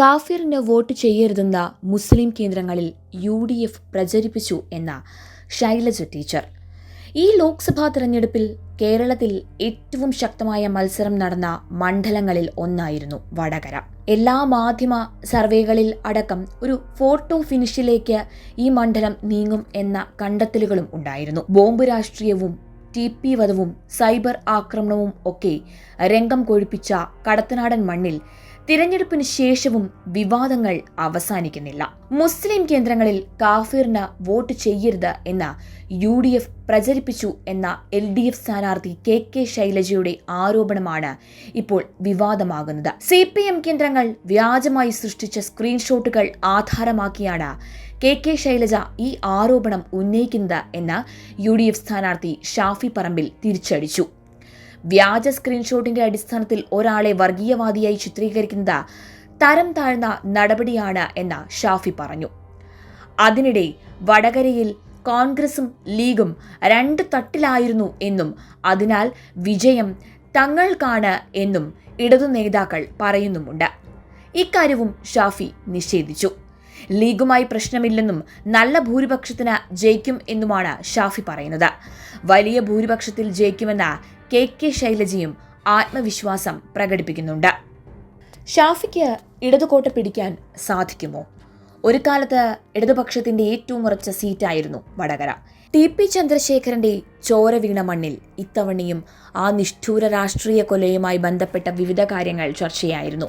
കാഫിറിന് vote ചെയ്യരുതെന്ന മുസ്ലിം കേന്ദ്രങ്ങളിൽ U D F പ്രചരിപ്പിച്ചു എന്ന ശൈലജ ടീച്ചർ. ഈ ലോക്സഭാ തെരഞ്ഞെടുപ്പിൽ കേരളത്തിൽ ഏറ്റവും ശക്തമായ മത്സരം നടന്ന മണ്ഡലങ്ങളിൽ ഒന്നായിരുന്നു വടകര. എല്ലാ മാധ്യമ സർവേകളിൽ അടക്കം ഒരു ഫോട്ടോ ഫിനിഷിലേക്ക് ഈ മണ്ഡലം നീങ്ങും എന്ന കണ്ടെത്തലുകളും ഉണ്ടായിരുന്നു. ബോംബ് രാഷ്ട്രീയവും ടി പി വധവും സൈബർ ആക്രമണവും ഒക്കെ രംഗം കൊഴിപ്പിച്ച കടത്തനാടൻ മണ്ണിൽ തിരഞ്ഞെടുപ്പിന് ശേഷവും വിവാദങ്ങൾ അവസാനിക്കുന്നില്ല. മുസ്ലിം കേന്ദ്രങ്ങളിൽ കാഫിറിന് വോട്ട് ചെയ്യരുത് എന്ന യു ഡി എഫ് പ്രചരിപ്പിച്ചു എന്ന എൽ ഡി എഫ് സ്ഥാനാർത്ഥി കെ കെ ശൈലജയുടെ ആരോപണമാണ് ഇപ്പോൾ വിവാദമാകുന്നത്. സി പി എം കേന്ദ്രങ്ങൾ വ്യാജമായി സൃഷ്ടിച്ച സ്ക്രീൻഷോട്ടുകൾ ആധാരമാക്കിയാണ് കെ കെ ശൈലജ ഈ ആരോപണം ഉന്നയിക്കുന്നത് എന്ന് യു ഡി എഫ് സ്ഥാനാർത്ഥി ഷാഫി പറമ്പിൽ തിരിച്ചടിച്ചു. വ്യാജ സ്ക്രീൻഷോട്ടിന്റെ അടിസ്ഥാനത്തിൽ ഒരാളെ വർഗീയവാദിയായി ചിത്രീകരിക്കുന്നത് തരം താഴ്ന്ന നടപടിയാണ് എന്ന് ഷാഫി പറഞ്ഞു. അതിനിടെ വടകരയിൽ കോൺഗ്രസും ലീഗും രണ്ട് തട്ടിലായിരുന്നു എന്നും അതിനാൽ വിജയം തങ്ങൾക്കാണ് എന്നും ഇടതു നേതാക്കൾ പറയുന്നുമുണ്ട്. ഇക്കാര്യവും ഷാഫി നിഷേധിച്ചു. ലീഗുമായി പ്രശ്നമില്ലെന്നും നല്ല ഭൂരിപക്ഷത്തിന് ജയിക്കും എന്നുമാണ് ഷാഫി പറയുന്നത്. വലിയ ഭൂരിപക്ഷത്തിൽ ജയിക്കുമെന്ന കെ കെ ശൈലജയും ആത്മവിശ്വാസം പ്രകടിപ്പിക്കുന്നുണ്ട്. ഷാഫിക്ക് ഇടതുകോട്ട പിടിക്കാൻ സാധിക്കുമോ? ഒരു കാലത്ത് ഇടതുപക്ഷത്തിന്റെ ഏറ്റവും ഉറച്ച സീറ്റായിരുന്നു വടകര. ടി പി ചന്ദ്രശേഖരന്റെ ചോര വീണ മണ്ണിൽ ഇത്തവണയും ആ നിഷ്ഠൂര രാഷ്ട്രീയ കൊലയുമായി ബന്ധപ്പെട്ട വിവിധ കാര്യങ്ങൾ ചർച്ചയായിരുന്നു.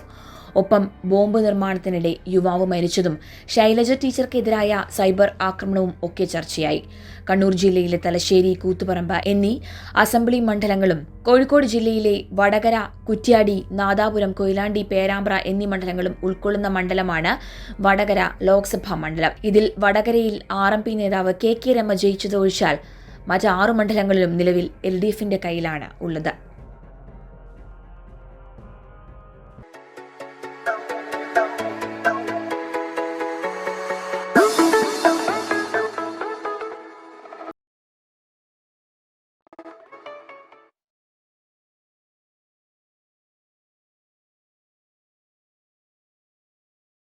ഒപ്പം ബോംബ് നിർമ്മാണത്തിനിടെ യുവാവ് മരിച്ചതും ശൈലജ ടീച്ചർക്കെതിരായ സൈബർ ആക്രമണവും ഒക്കെ ചർച്ചയായി. കണ്ണൂർ ജില്ലയിലെ തലശ്ശേരി കൂത്തുപറമ്പ എന്നീ അസംബ്ലി മണ്ഡലങ്ങളും കോഴിക്കോട് ജില്ലയിലെ വടകര കുറ്റ്യാടി നാദാപുരം കൊയിലാണ്ടി പേരാമ്പ്ര എന്നീ മണ്ഡലങ്ങളും ഉൾക്കൊള്ളുന്ന മണ്ഡലമാണ് വടകര ലോക്സഭാ മണ്ഡലം. ഇതിൽ വടകരയിൽ ആർ എം പി നേതാവ് കെ കെ രമ ജയിച്ചതൊഴിച്ചാൽ മറ്റ് ആറു മണ്ഡലങ്ങളിലും നിലവിൽ എൽ ഡി എഫിന്റെ കയ്യിലാണ് ഉള്ളത്.